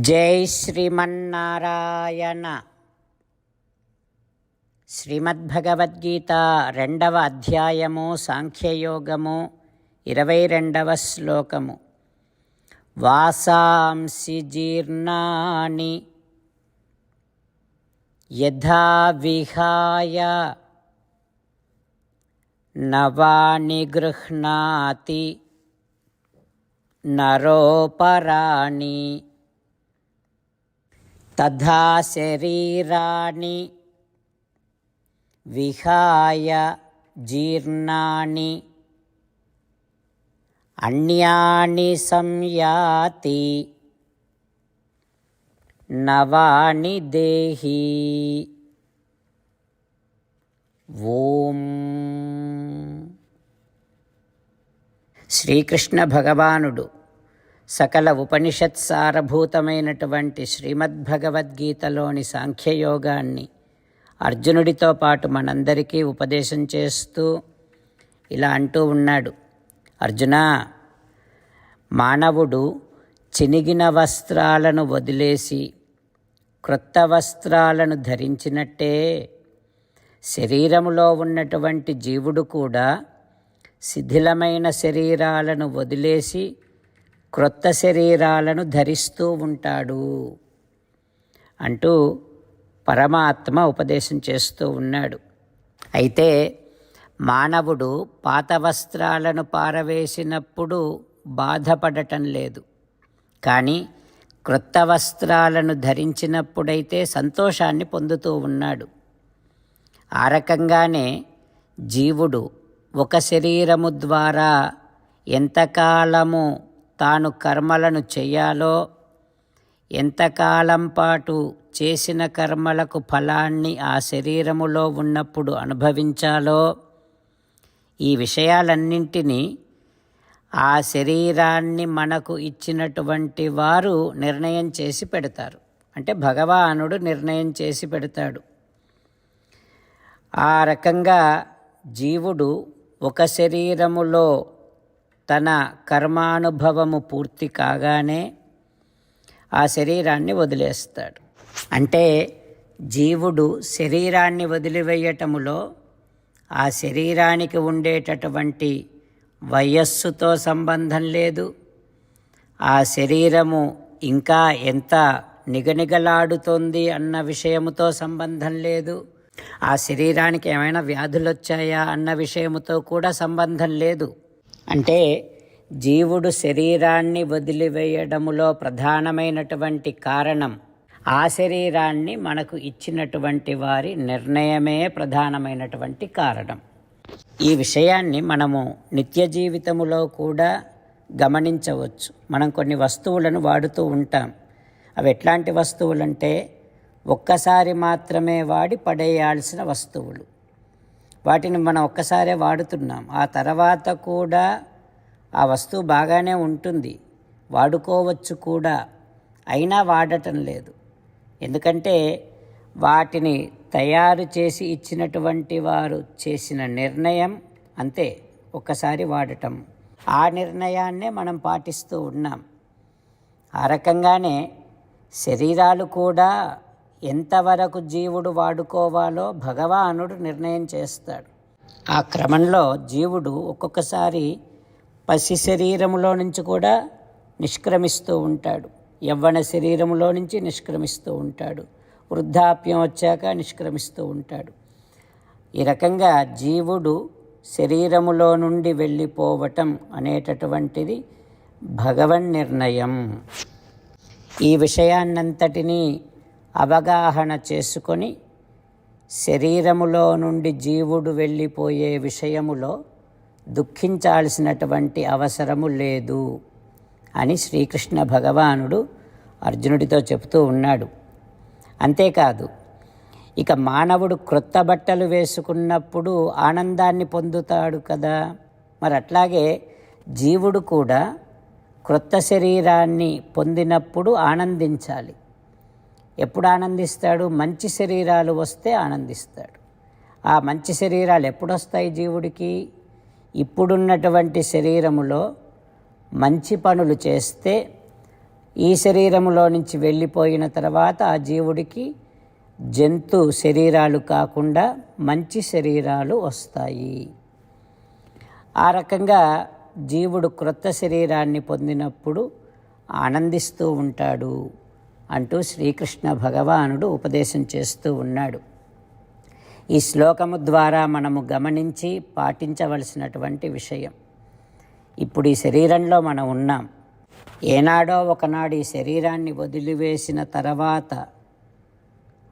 జై శ్రీమన్నారాయణ. శ్రీమద్భగవద్గీత రెండవ అధ్యాయము సాంఖ్యయోగము ఇరవై రెండవ శ్లోకము. వాసాంసి జీర్ణాని యథా విహాయ నవాని గృహ్ణాతి నరోపరాణి తథా శరీరాణి విహాయ జీర్ణాని అన్యాని సంయాతి నవాని దేహి. ఓం. శ్రీకృష్ణ భగవానుడు సకల ఉపనిషత్ సారభూతమైనటువంటి శ్రీమద్భగవద్గీతలోని సాంఖ్యయోగాన్ని అర్జునుడితో పాటు మనందరికీ ఉపదేశం చేస్తూ ఇలా అంటూ ఉన్నాడు. అర్జున మానవుడు చినిగిన వస్త్రాలను వదిలేసి క్రొత్త వస్త్రాలను ధరించినట్టే శరీరములో ఉన్నటువంటి జీవుడు కూడా శిథిలమైన శరీరాలను వదిలేసి క్రొత్త శరీరాలను ధరిస్తూ ఉంటాడు అంటూ పరమాత్మ ఉపదేశం చేస్తూ ఉన్నాడు. అయితే మానవుడు పాత వస్త్రాలను పారవేసినప్పుడు బాధపడటం లేదు. కానీ క్రొత్త వస్త్రాలను ధరించినప్పుడైతే సంతోషాన్ని పొందుతూ ఉన్నాడు. ఆ రకంగానే జీవుడు ఒక శరీరము ద్వారా ఎంతకాలము తాను కర్మలను చేయాలో? ఎంతకాలం పాటు చేసిన కర్మలకు ఫలాన్ని ఆ శరీరములో ఉన్నప్పుడు అనుభవించాలో? ఈ విషయాలన్నింటినీ ఆ శరీరాన్ని మనకు ఇచ్చినటువంటి వారు నిర్ణయం చేసి పెడతారు. అంటే భగవానుడు నిర్ణయం చేసి పెడతాడు. ఆ రకంగా జీవుడు ఒక శరీరములో తన కర్మానుభవము పూర్తి కాగానే ఆ శరీరాన్ని వదిలేస్తాడు. అంటే జీవుడు శరీరాన్ని వదిలివేయటములో ఆ శరీరానికి ఉండేటటువంటి వయస్సుతో సంబంధం లేదు. ఆ శరీరము ఇంకా ఎంత నిగనిగలాడుతోంది అన్న విషయముతో సంబంధం లేదు. ఆ శరీరానికి ఏమైనా వ్యాధులు వచ్చాయా అన్న విషయముతో కూడా సంబంధం లేదు. అంటే జీవుడు శరీరాన్ని వదిలివేయడములో ప్రధానమైనటువంటి కారణం ఆ శరీరాన్ని మనకు ఇచ్చినటువంటి వారి నిర్ణయమే ప్రధానమైనటువంటి కారణం. ఈ విషయాన్ని మనము నిత్య జీవితములో కూడా గమనించవచ్చు. మనం కొన్ని వస్తువులను వాడుతూ ఉంటాం. అవి ఎట్లాంటి వస్తువులంటే ఒక్కసారి మాత్రమే వాడి పడేయాల్సిన వస్తువులు. వాటిని మనం ఒక్కసారే వాడుతున్నాం. ఆ తర్వాత కూడా ఆ వస్తువు బాగానే ఉంటుంది. వాడుకోవచ్చు కూడా. అయినా వాడటం లేదు. ఎందుకంటే వాటిని తయారు చేసి ఇచ్చినటువంటి వారు చేసిన నిర్ణయం అంతే. ఒక్కసారి వాడటం. ఆ నిర్ణయాన్నే మనం పాటిస్తూ ఉన్నాం. ఆ రకంగానే శరీరాలు కూడా ఎంతవరకు జీవుడు వాడుకోవాలో భగవానుడు నిర్ణయం చేస్తాడు. ఆ క్రమంలో జీవుడు ఒక్కొక్కసారి పసి శరీరములో నుంచి కూడా నిష్క్రమిస్తూ ఉంటాడు. యవ్వన శరీరములో నుంచి నిష్క్రమిస్తూ ఉంటాడు. వృద్ధాప్యం వచ్చాక నిష్క్రమిస్తూ ఉంటాడు. ఈ రకంగా జీవుడు శరీరములో నుండి వెళ్ళిపోవటం అనేటటువంటిది భగవన్ నిర్ణయం. ఈ విషయాన్నంతటినీ అవగాహన చేసుకొని శరీరములో నుండి జీవుడు వెళ్ళిపోయే విషయములో దుఃఖించాల్సినటువంటి అవసరము లేదు అని శ్రీకృష్ణ భగవానుడు అర్జునుడితో చెబుతూ ఉన్నాడు. అంతేకాదు ఇక మానవుడు క్రొత్త బట్టలు వేసుకున్నప్పుడు ఆనందాన్ని పొందుతాడు కదా? మరి అట్లాగే జీవుడు కూడా క్రొత్త శరీరాన్ని పొందినప్పుడు ఆనందించాలి. ఎప్పుడు ఆనందిస్తాడు? మంచి శరీరాలు వస్తే ఆనందిస్తాడు. ఆ మంచి శరీరాలు ఎప్పుడు వస్తాయి జీవుడికి? ఇప్పుడున్నటువంటి శరీరములో మంచి పనులు చేస్తే ఈ శరీరములో నుంచి వెళ్ళిపోయిన తర్వాత ఆ జీవుడికి జంతు శరీరాలు కాకుండా మంచి శరీరాలు వస్తాయి. ఆ రకంగా జీవుడు క్రొత్త శరీరాన్ని పొందినప్పుడు ఆనందిస్తూ ఉంటాడు. అంటూ శ్రీకృష్ణ భగవానుడు ఉపదేశం చేస్తూ ఉన్నాడు. ఈ శ్లోకము ద్వారా మనము గమనించి పాటించవలసినటువంటి విషయం. ఇప్పుడు ఈ శరీరంలో మనం ఉన్నాం. ఏనాడో ఒకనాడు ఈ శరీరాన్ని వదిలివేసిన తర్వాత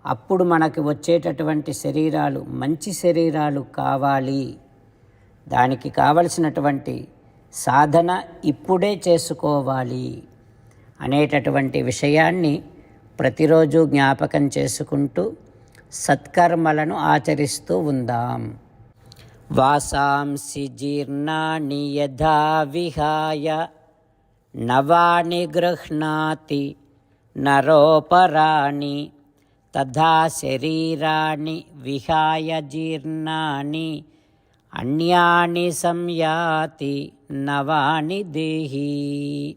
అప్పుడు మనకి వచ్చేటటువంటి శరీరాలు మంచి శరీరాలు కావాలి. దానికి కావలసినటువంటి సాధన ఇప్పుడే చేసుకోవాలి. అనేటటువంటి విషయాన్ని ప్రతిరోజు జ్ఞాపకం చేసుకుంటూ సత్కర్మలను ఆచరిస్తూ ఉందాం. వాసాంసి జీర్ణాని యథా విహాయ నవాని గృహ్ణాతి నరోపరాణి తథా శరీరాన్ని విహాయ జీర్ణాని అన్యాని సంయాతి నవాని దేహి.